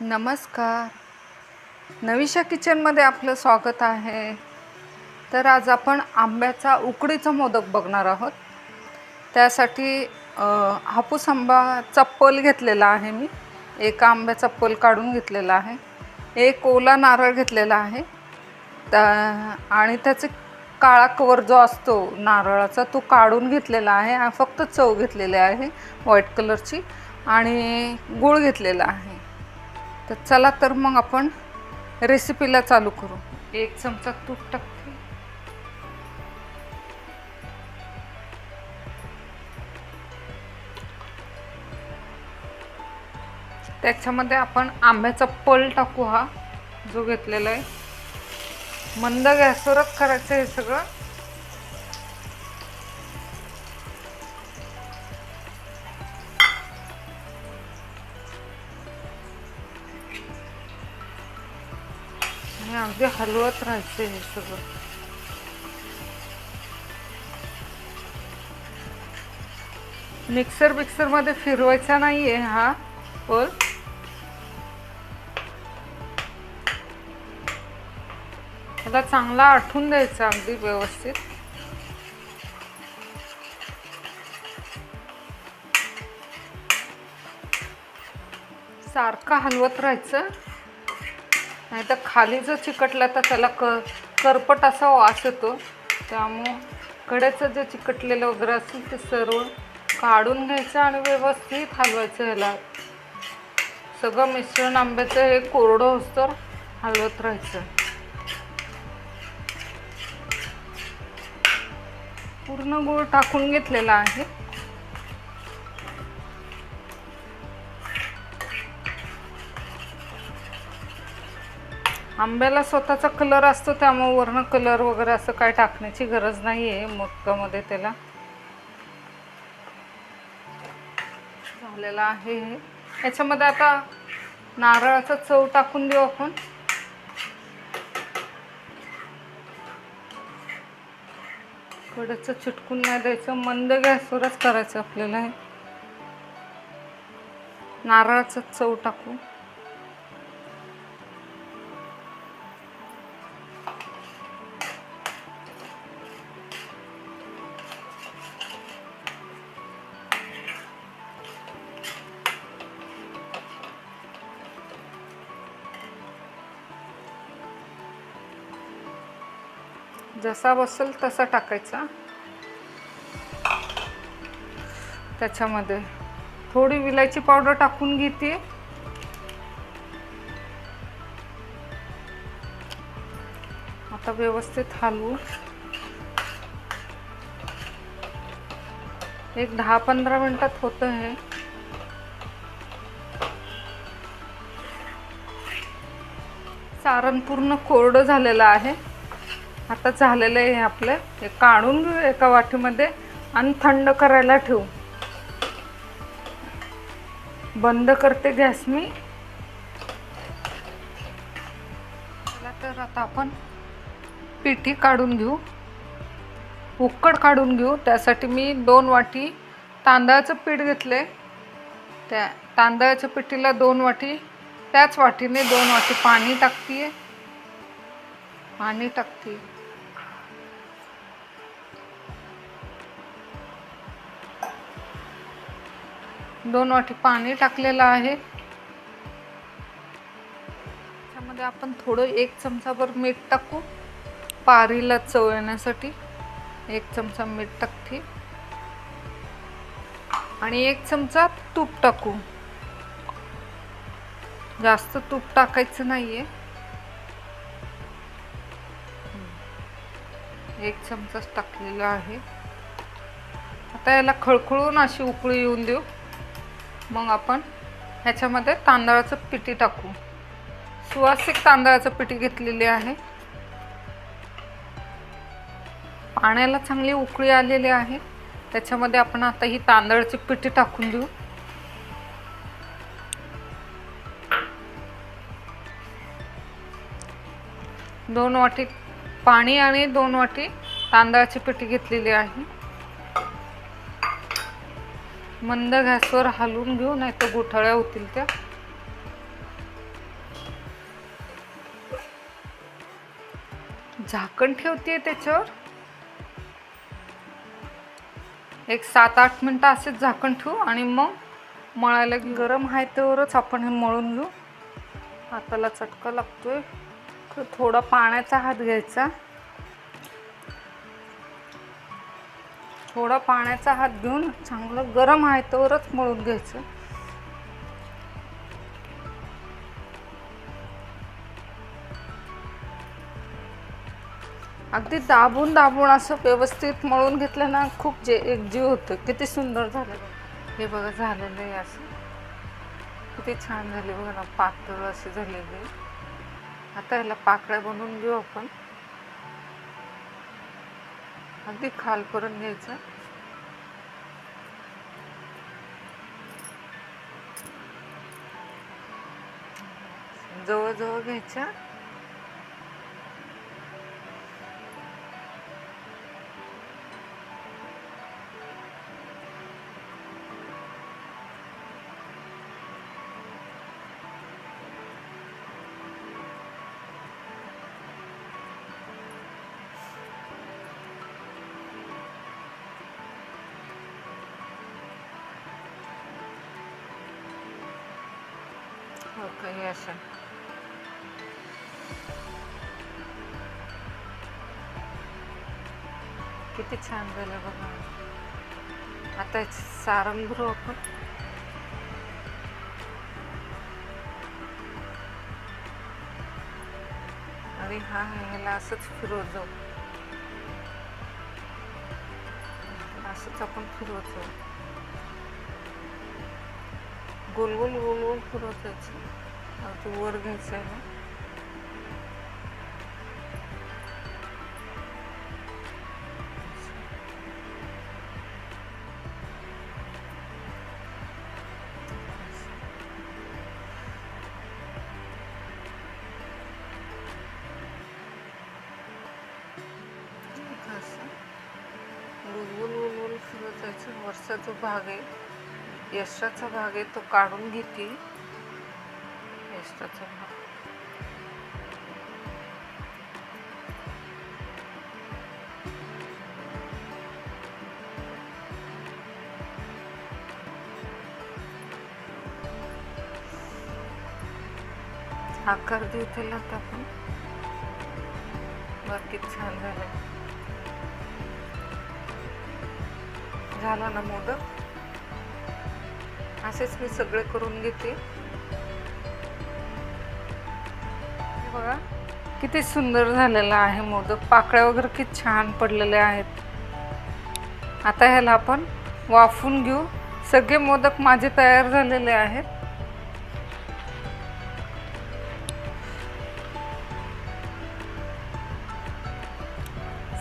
नमस्कार. नविशा किचनमध्ये आपलं स्वागत आहे. तर आज आपण आंब्याचा उकडीचा मोदक बघणार आहोत. त्यासाठी हापूस आंबा चप्पल घेतलेला आहे मी. एका आंब्या चप्पल काढून घेतलेला आहे. एक ओला नारळ घेतलेला आहे. त्या आणि त्याचे काळा कवर जो असतो नारळाचा तो काढून घेतलेला आहे. फक्त चव घेतलेली आहे. व्हाईट कलरची. आणि गूळ घेतलेला आहे. तर चला तर मग आपण रेसिपीला चालू करू. एक चमचा तूप टाकते. त्याच्यामध्ये आपण आंब्याचा पल टाकू हा जो घेतलेला आहे. मंद गॅसवरच करायचं हे सगळं. अगदी हलवत राहायचं हे सगळं मिक्सर मिक्सरमध्ये फिरवायचा नाही आहे हा बोल त्याला चांगला आठवून द्यायचा अगदी व्यवस्थित सारखं हलवत राहायचं नाही तर खाली जर चिकटला तर त्याला क करपट असा वास येतो. त्यामुळं कड्याचं जे चिकटलेलं वगैरे असेल ते सर्व काढून घ्यायचं आणि व्यवस्थित हलवायचं ह्याला. सगळं मिश्रण आंब्याचं हे कोरडं होतं हलवत राहायचं. पूर्ण गोळ टाकून घेतलेला आहे. आंब्याला स्वतःचा कलर असतो त्यामुळं वर्ण कलर वगैरे असं काय टाकण्याची गरज नाही आहे मोदकामध्ये त्याला. झालेलं आहे हे. याच्यामध्ये आता नारळाचा चव टाकून देऊ आपण. थोडंसं चिटकून नाही द्यायचं मंद गॅसवरच करायचं आपल्याला हे. नारळाचं चव टाकू. जसा बसेल तसा टाकायचा. त्याच्यामध्ये थोडी विलायची पावडर टाकून घेते. आता व्यवस्थित हलवू. एक दहा पंधरा मिनटात होतं हे. सारण पूर्ण कोरडं झालेलं आहे. आता झालेलं आहे हे आपलं. हे काढून घेऊ एका वाटीमध्ये आणि थंड करायला ठेवू. बंद करते गॅस मी. चला तर आता आपण पिठी काढून घेऊ. उकड काढून घेऊ. त्यासाठी मी दोन वाटी तांदळाचं पीठ घेतले त्या तांदळाच्या पिठीला दोन वाटी त्याच वाटीने दोन वाटी पाणी टाकते पाणी टाकते दोन वाटी पाणी टाकलेलं आहे. त्यामध्ये आपण थोडं एक चमचाभर मीठ टाकू. पारीला चव येण्यासाठी एक चमचा मीठ टाकते. आणि एक चमचा तूप टाकू. जास्त तूप टाकायचं नाहीये. एक चमचाच टाकलेला आहे. आता याला खळखळून अशी उकळी येऊन देऊ. मग आपण ह्याच्यामध्ये तांदळाचं पिठी टाकू. सुवासिक तांदळाचं पिठी घेतलेली आहे. पाण्याला चांगली उकळी आलेली आहे. त्याच्यामध्ये आपण आता ही तांदळाची पिठी टाकून देऊ. दोन वाटी पाणी आणि दोन वाटी तांदळाची पिठी घेतलेली आहे. मंद गॅसवर हलवून घेऊ नाही तर गोठळ्या होतील त्या. झाकण ठेवते त्याच्यावर? एक सात आठ मिनटं असेच झाकण ठेवू आणि मग मळायला गरम आहे त्यावरच आपण हे मळून घेऊ. हाताला चटका लागतोय. थोडा पाण्याचा हात घ्यायचा. थोडा पाण्याचा हात घेऊन चांगलं गरम आहे तरच मळून घ्यायचं. अगदी दाबून दाबून असं व्यवस्थित मळून घेतलं ना खूप जे एकजीव होतं. किती सुंदर झालं. हे बघा झालेलं आहे असं. किती छान झाले बघा ना पातळ असे झालेले. आता ह्याला पाकळ्या बनवून घेऊ आपण. अगदी खाल करून घ्यायचं. जवळजवळ घ्यायच्या. ओके हे अशा किती छान झालं बघा आता याचं सारण भरू आपण आणि हा ह्याला असंच फिरवत जाऊ असंच आपण फिरवत जाऊ गोल गोल गोल गोल फिरवत जायचं वर घ्यायचं आहे ना. असं. गोल गोल गोल गोल फिरत जायचं वरचा जो भाग आहे यशाचा भाग आहे तो काढून घेते. यशाचा भाग. आकार देऊ त्याला आता आपण. बाकी छान झालं. झाला ना मोदक? असेच मी सगळे करून घेते. बघा किती सुंदर झालेला आहे मोदक. पाकळ्या वगैरे किती छान पडलेल्या आहेत. आता ह्याला आपण वाफून घेऊ. सगळे मोदक माझे तयार झालेले आहेत.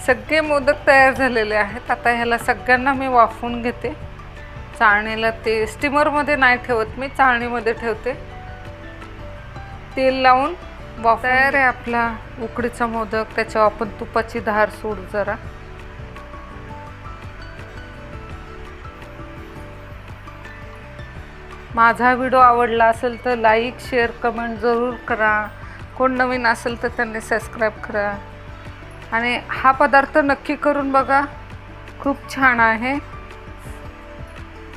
सगळे मोदक तयार झालेले आहेत. आता ह्याला सगळ्यांना मी वाफवून घेते. चाळणीला ते स्टीमरमध्ये नाही ठेवत मी चाळणीमध्ये ठेवते. तेल लावून वाफ तयार आहे आपला उकडीचा मोदक त्याच्यावर आपण तुपाची धार सोडू जरा. माझा व्हिडिओ आवडला असेल तर लाईक शेअर कमेंट जरूर करा. कोण नवीन असेल तर त्यांनी सबस्क्राईब करा. आणि हा पदार्थ नक्की करून बघा. खूप छान आहे.